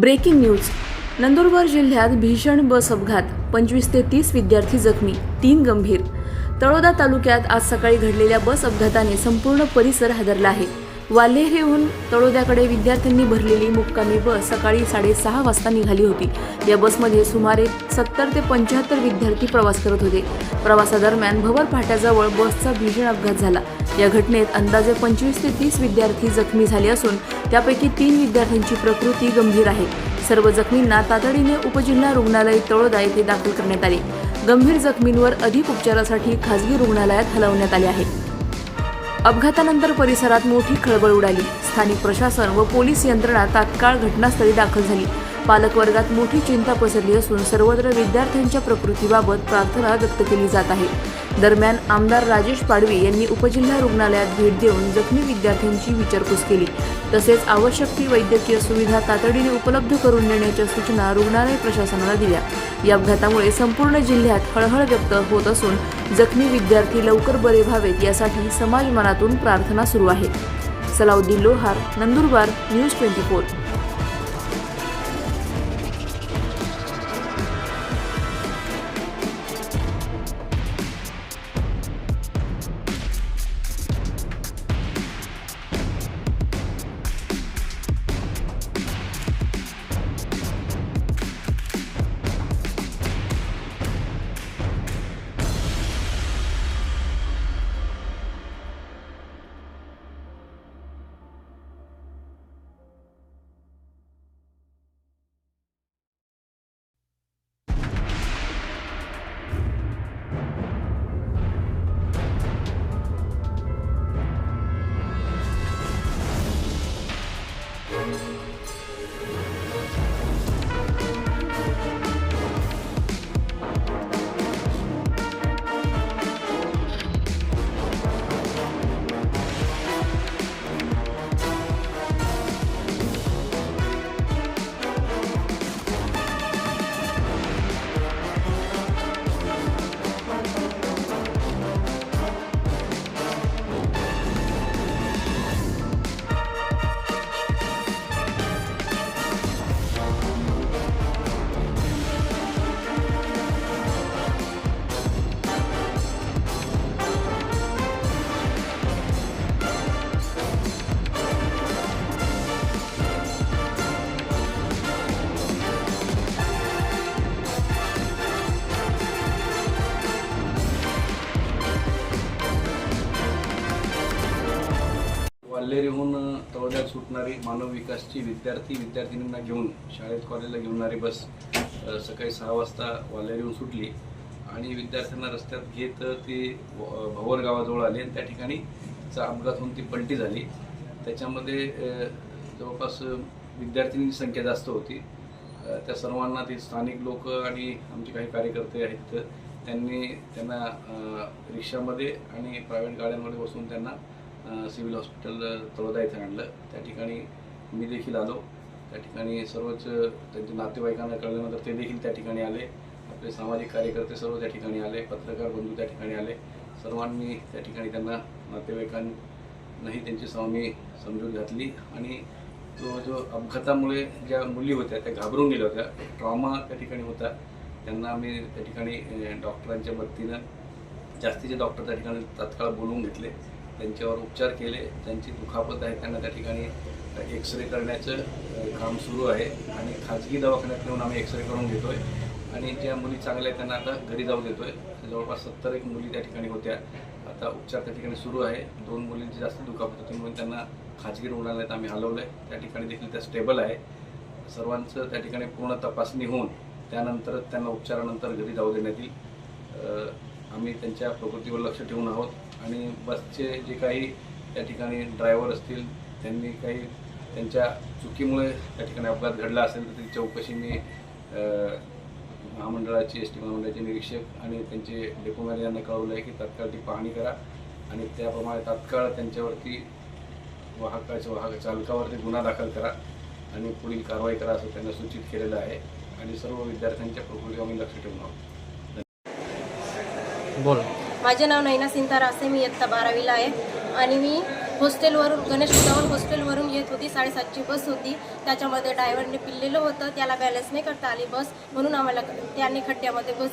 Breaking news. Nandurbar जिल्ह्यात भीषण बस अपघात. पंचवीस ते तीस विद्यार्थी जखमी तीन गंभीर. तळोदा तालुक्यात आज सकाळी घडलेल्या बस अपघाताने संपूर्ण परिसर हादरला आहे. वाल्हेरेहून तळोद्याकडे विद्यार्थ्यांनी भरलेली मुक्कामी बस सकाळी साडेसहा वाजता निघाली होती. या बसमध्ये सुमारे सत्तर ते पंच्याहत्तर विद्यार्थी प्रवास करत होते. प्रवासादरम्यान भवर फाट्याजवळ बसचा भीषण अपघात झाला. या घटनेत अंदाजे पंचवीस ते तीस विद्यार्थी जखमी झाले असून त्यापैकी तीन विद्यार्थ्यांची प्रकृती गंभीर आहे. सर्व जखमींना तातडीने उपजिल्हा रुग्णालय तळोदा येथे दाखल करण्यात आले. गंभीर जखमींवर अधिक उपचारासाठी खासगी रुग्णालयात हलवण्यात आले आहे. अपघातानंतर परिसरात मोठी खळबळ उडाली. स्थानिक प्रशासन व पोलीस यंत्रणा तात्काळ घटनास्थळी दाखल झाली. पालकवर्गात मोठी चिंता पसरली असून सर्वत्र विद्यार्थ्यांच्या प्रकृतीबाबत प्रार्थना व्यक्त केली जात आहे. दरम्यान आमदार राजेश पाडवी यांनी उपजिल्हा रुग्णालयात भेट देऊन जखमी विद्यार्थ्यांची विचारपूस केली. तसेच आवश्यक ती वैद्यकीय सुविधा तातडीने उपलब्ध करून देण्याच्या सूचना रुग्णालय प्रशासनाला दिल्या. या अपघातामुळे संपूर्ण जिल्ह्यात हळहळ व्यक्त होत असून जखमी विद्यार्थी लवकर बरे व्हावेत यासाठी समाज मनातून प्रार्थना सुरू आहे. Salauddin Lohar Nandurbar news twenty four. वाल्हेरीहून तळोद्यात सुटणारी मानव विकासची विद्यार्थी विद्यार्थिनींना घेऊन शाळेत कॉलेजला घेऊनणारी बस सकाळी सहा वाजता वाल्हेरीहून सुटली. आणि विद्यार्थ्यांना रस्त्यात घेत ती भवर गावाजवळ आली आणि त्या ठिकाणी चा अपघात होऊन ती पलटी झाली. त्याच्यामध्ये जवळपास विद्यार्थिनींची संख्या जास्त होती. त्या सर्वांना ते स्थानिक लोक आणि आमचे काही कार्यकर्ते आहेत त्यांनी त्यांना रिक्षामध्ये आणि प्रायव्हेट गाड्यांमध्ये बसून त्यांना सिव्हिल हॉस्पिटल तळोदा इथे आणलं. त्या ठिकाणी मी देखील आलो. त्या ठिकाणी सर्वच त्यांच्या नातेवाईकांना कळल्यानंतर ते देखील त्या ठिकाणी आले. आपले सामाजिक कार्यकर्ते सर्व त्या ठिकाणी आले. पत्रकार बंधू त्या ठिकाणी आले. सर्वांनी त्या ठिकाणी त्यांना नातेवाईकांनाही त्यांची स्वामी समजून घातली आणि तो जो अपघातामुळे ज्या मुली होत्या त्या घाबरून गेल्या होत्या ट्रॉमा त्या ठिकाणी होता. त्यांना आम्ही त्या ठिकाणी डॉक्टरांच्या मदतीनं जास्तीचे डॉक्टर त्या ठिकाणी तात्काळ बोलवून घेतले. त्यांच्यावर उपचार केले. त्यांची दुखापत आहे त्यांना त्या ठिकाणी एक्सरे करण्याचं काम सुरू आहे. आणि खाजगी दवाखान्यात नेऊन आम्ही एक्सरे करून घेतोय. आणि ज्या मुली चांगल्या आहेत त्यांना आता घरी जाऊ देतोय. जवळपास सत्तर एक मुली त्या ठिकाणी होत्या. आता उपचार त्या ठिकाणी सुरू आहे. दोन मुलींची जास्त दुखापत होती म्हणून त्यांना खाजगी रुग्णालयात आम्ही हलवलं आहे त्या ठिकाणी देखील त्या स्टेबल आहे. सर्वांचं त्या ठिकाणी पूर्ण तपासणी होऊन त्यानंतर त्यांना उपचारानंतर घरी जाऊ देण्यात येईल. आम्ही त्यांच्या प्रकृतीवर लक्ष ठेवून आहोत. आणि बसचे जे काही त्या ठिकाणी ड्रायव्हर असतील त्यांनी काही त्यांच्या चुकीमुळे त्या ठिकाणी अपघात घडला असेल तर त्याची चौकशी मी महामंडळाचे एस टी महामंडळाचे निरीक्षक आणि त्यांचे डेपोमॅन यांना कळवलं आहे की तात्काळ ती पाहणी करा आणि त्याप्रमाणे तात्काळ त्यांच्यावरती वाहकाच्या वाहक चालकावरती गुन्हा दाखल करा आणि पुढील कारवाई करा असं त्यांना सूचित केलेलं आहे आणि सर्व विद्यार्थ्यांच्या प्रकृतीवर आम्ही लक्ष ठेवून आहोत. बोला. माझे नाव नैना सिंतार असे मी इयत्ता बारावीला आहे. आणि मी हॉस्टेलवरून गणेश भुसावळ हॉस्टेलवरून येत होती साडेसातची बस होती. त्याच्यामध्ये ड्रायव्हरने पिल्लेलं होतं त्याला बॅलन्स नाही करता आली बस. म्हणून आम्हाला त्याने खड्ड्यामध्ये बस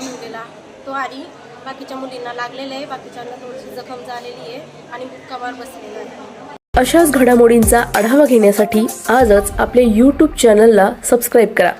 घेऊन गेला. तो आणि बाकीच्या मुलींना लागलेलं आहे बाकीच्यांना थोडीशी जखम झालेली आहे आणि मुक्कामार बसलेला आहे. अशाच घडामोडींचा आढावा घेण्यासाठी आजच आपल्या यूट्यूब चॅनलला सबस्क्राईब करा.